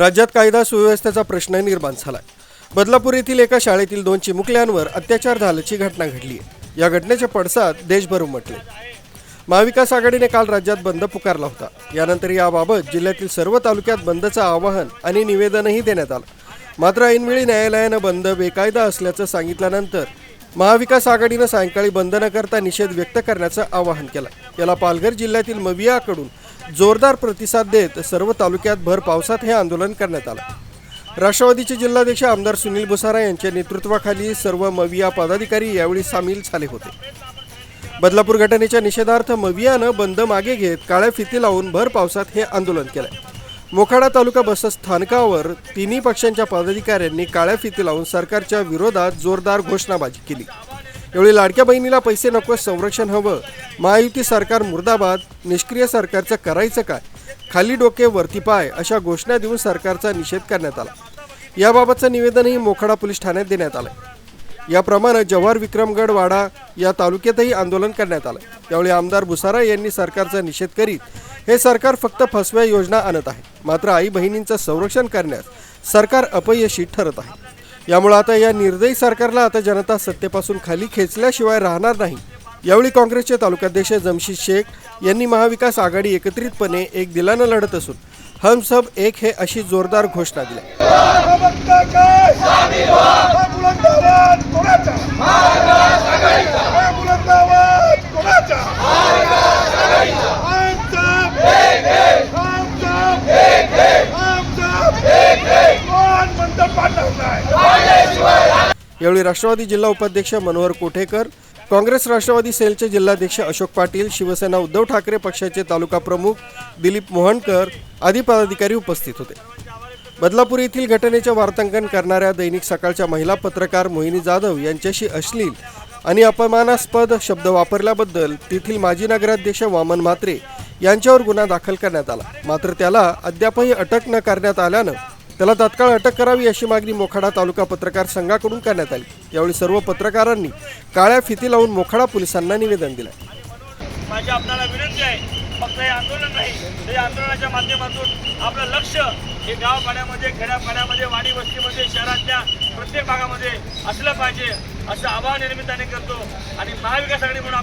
राज्यात कायदा सुव्यवस्थेचा प्रश्न निर्माण झालाय. बदलापूर येथील एका शाळेतील दोन चिमुकल्यांवर अत्याचार झाल्याची घटना घडली आहे. या घटनेचे पडसाद देशभर उमटले. महाविकास आघाडीने काल राज्यात बंद पुकारला होता. यानंतर याबाबत जिल्ह्यातील सर्व तालुक्यात बंदचं आवाहन आणि निवेदनही देण्यात आलं. मात्र ऐनवेळी न्यायालयानं बंद बेकायदा असल्याचं सांगितल्यानंतर महाविकास आघाडीनं सायंकाळी बंद न करता निषेध व्यक्त करण्याचं आवाहन केलं. याला पालघर जिल्ह्यातील मवियाकडून जोरदार प्रतिसाद देत सर्व तालुक्यात भर पावसात हे आंदोलन करण्यात आलं. राष्ट्रवादीचे जिल्हाध्यक्ष आमदार सुनील बुसारा यांच्या नेतृत्वाखाली सर्व मविया पदाधिकारी यावेळी सामील झाले होते. बदलापूर घटनेच्या निषेधार्थ मवियानं बंद मागे घेत काळ्या फिती लावून भर पावसात हे आंदोलन केलं मोखाडा तालुका बस स्थानकावर तिन्ही पक्षांच्या पदाधिकाऱ्यांनी काळ्या फिती लावून सरकारच्या विरोधात जोरदार घोषणाबाजी केली. यावेळी लाडक्या बहिणीला पैसे नको संरक्षण हवं. महायुती सरकार मुर्दाबाद निष्क्रिय सरकारचं करायचं काय? खाली डोके वरती पाय अशा घोषणा देऊन सरकारचा निषेध करण्यात आला. याबाबतचं निवेदनही मोखाडा पोलीस ठाण्यात देण्यात आलं याप्रमाणे जव्हार विक्रमगड वाडा या तालुक्यातही आंदोलन करण्यात आलं. त्यावेळी आमदार बुसारा यांनी सरकारचा निषेध करीत हे सरकार फक्त फसव्या योजना आणत आहे. मात्र आई बहिणींचं संरक्षण करण्यास सरकार अपयशी ठरत आहे. यामुळे आता या निर्दयी सरकारला आता जनता सत्तेपासून खाली खेचल्याशिवाय राहणार नाही. यावेळी काँग्रेसचे तालुकाध्यक्ष जमशीद शेख यांनी महाविकास आघाडी एकत्रितपणे एक दिलानं लढत असून हम सब एक हे अशी जोरदार घोषणा दिली बघता यावेळी राष्ट्रवादी जिल्हा उपाध्यक्ष मनोहर कोठेकर काँग्रेस राष्ट्रवादी सेलचे जिल्हाध्यक्ष अशोक पाटील शिवसेना उद्धव ठाकरे पक्षाचे तालुका प्रमुख दिलीप मोहनकर आदी पदाधिकारी उपस्थित होते. बदलापूर येथील घटनेचे वार्तांकन करणाऱ्या दैनिक सकाळच्या महिला पत्रकार मोहिनी जाधव यांच्याशी अश्लील आणि अपमानास्पद शब्द वापरल्याबद्दल तेथील माजी नगराध्यक्ष वामन म्हात्रे यांच्यावर गुन्हा दाखल करण्यात आला. मात्र त्याला अद्यापही अटक न करण्यात आल्यानं त्याला तात्काळ अटक करावी अशी मागणी मोखाडा तालुका पत्रकार संघाकडून करण्यात आली. यावेळी सर्व पत्रकारांनी काळ्या फिती लावून मोखाडा पोलिसांना निवेदन दिलं. माझी आपल्याला विनंती आहे फक्त हे आंदोलन नाही हे आंदोलनाच्या माध्यमातून आपलं लक्ष हे गाव पाण्यामध्ये खेड्यापाड्यामध्ये वाडी वस्तीमध्ये शहरातल्या प्रत्येक भागामध्ये असलं पाहिजे असं आवाहन निर्मिताने करतो. आणि महाविकास आघाडी म्हणून